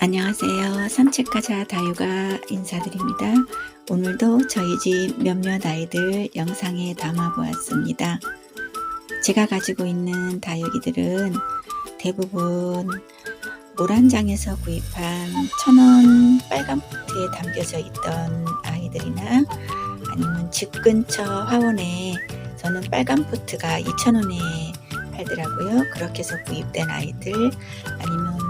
안녕하세요. 산책가자 다유가 인사드립니다. 오늘도 저희 집 몇몇 아이들 영상에 담아 보았습니다. 제가 가지고 있는 다육이들은 대부분 노란장에서 구입한 천원 빨간 포트에 담겨져 있던 아이들이나 아니면 집 근처 화원에 저는 빨간 포트가 2,000원에 팔더라고요. 그렇게 해서 구입된 아이들 아니면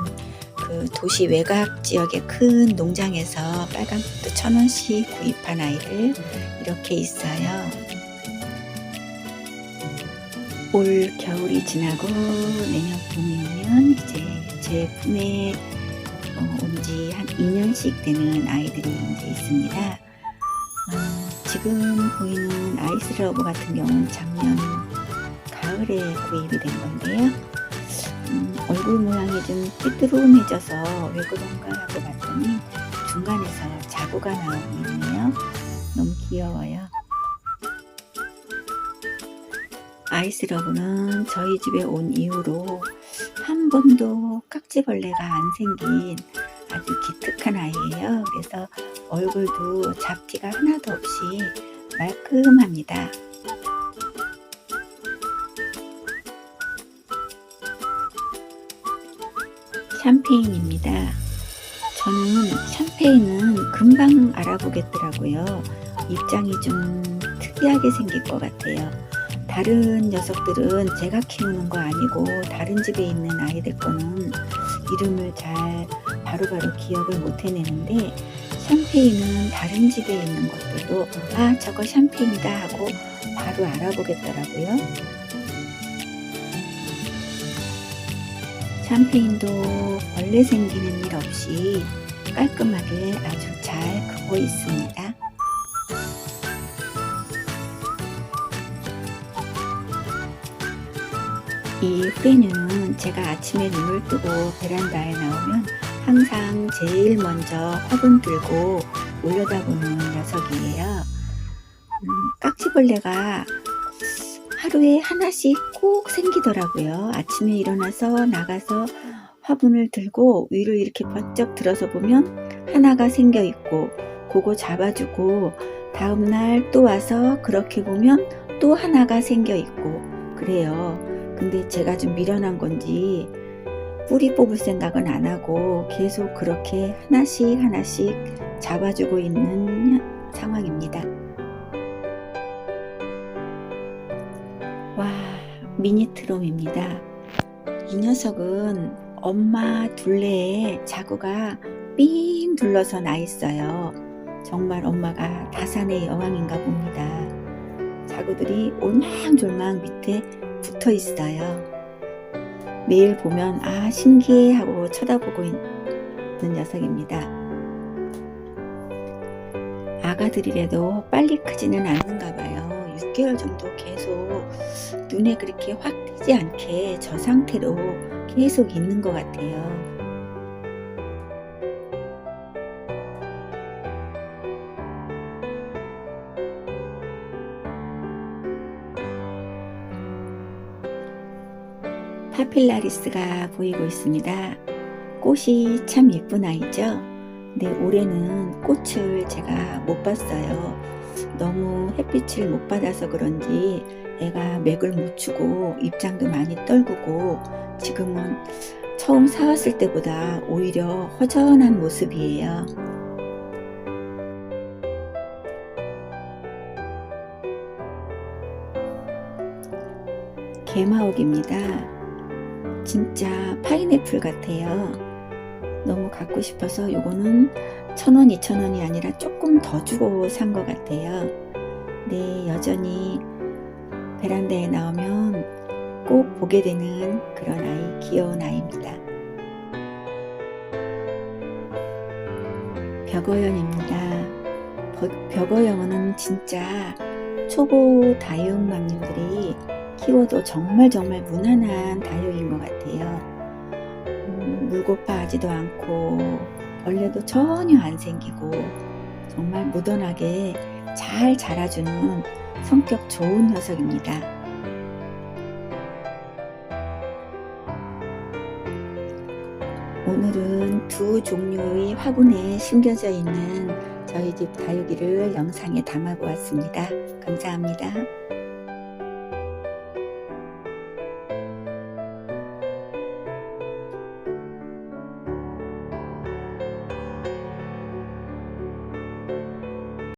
그 도시 외곽 지역의 큰 농장에서 빨간 포트 천 원씩 구입한 아이를 이렇게 있어요. 올 겨울이 지나고 내년 봄이 오면 이제 제 품에 어, 온지 한 2년씩 되는 아이들이 이제 있습니다. 어, 지금 보이는 아이스러브 같은 경우는 작년 가을에 구입이 된 건데요. 음, 얼굴 모양이 좀 삐뚤음해져서 왜 그런가 하고 봤더니 중간에서 자구가 나오고 있네요. 너무 귀여워요. 아이스러브는 저희 집에 온 이후로 한 번도 깍지벌레가 안 생긴 아주 기특한 아이예요. 그래서 얼굴도 잡티가 하나도 없이 말끔합니다. 샴페인입니다. 저는 샴페인은 금방 알아보겠더라고요. 입장이 좀 특이하게 생길 것 같아요. 다른 녀석들은 제가 키우는 거 아니고 다른 집에 있는 아이들 거는 이름을 잘 바로바로 기억을 못 해내는데 샴페인은 다른 집에 있는 것들도 아 저거 샴페인이다 하고 바로 알아보겠더라고요. 샴페인도 벌레 생기는 일 없이 깔끔하게 아주 잘 크고 있습니다. 이 후레뉴는 제가 아침에 눈을 뜨고 베란다에 나오면 항상 제일 먼저 화분 들고 올려다보는 녀석이에요. 음, 깍지벌레가 하루에 하나씩 꼭 생기더라고요. 아침에 일어나서 나가서 화분을 들고 위를 이렇게 번쩍 들어서 보면 하나가 생겨 있고 그거 잡아주고 다음날 또 와서 그렇게 보면 또 하나가 생겨 있고 그래요. 근데 제가 좀 미련한 건지 뿌리 뽑을 생각은 안 하고 계속 그렇게 하나씩 하나씩 잡아주고 있는 미니트롬입니다. 이 녀석은 엄마 둘레에 자구가 삥 둘러서 나 있어요. 정말 엄마가 다산의 여왕인가 봅니다. 자구들이 올망졸망 밑에 붙어 있어요. 매일 보면 아 신기해 하고 쳐다보고 있는 녀석입니다. 아가들이라도 빨리 크지는 않는가 봐요. 6개월 정도 계속 눈에 그렇게 확 띄지 않게 저 상태로 계속 있는 것 같아요. 파필라리스가 보이고 있습니다. 꽃이 참 예쁜 아이죠. 근데 올해는 꽃을 제가 못 봤어요. 너무 햇빛을 못 받아서 그런지 애가 맥을 못 추고 입장도 많이 떨구고 지금은 처음 사왔을 때보다 오히려 허전한 모습이에요. 개마옥입니다. 진짜 파인애플 같아요. 너무 갖고 싶어서 요거는 천원, 이천원이 아니라 조금 더 주고 산 것 같아요. 네, 여전히 베란다에 나오면 꼭 보게 되는 그런 아이, 귀여운 아이입니다. 벽어연입니다. 벽어연은 진짜 초보 다육맘님들이 키워도 정말 정말 무난한 다육인 것 같아요. 음, 물고파하지도 않고 벌레도 전혀 안 생기고 정말 무던하게 잘 자라주는 성격 좋은 녀석입니다. 오늘은 두 종류의 화분에 심겨져 있는 저희 집 다육이를 영상에 담아 보았습니다. 감사합니다.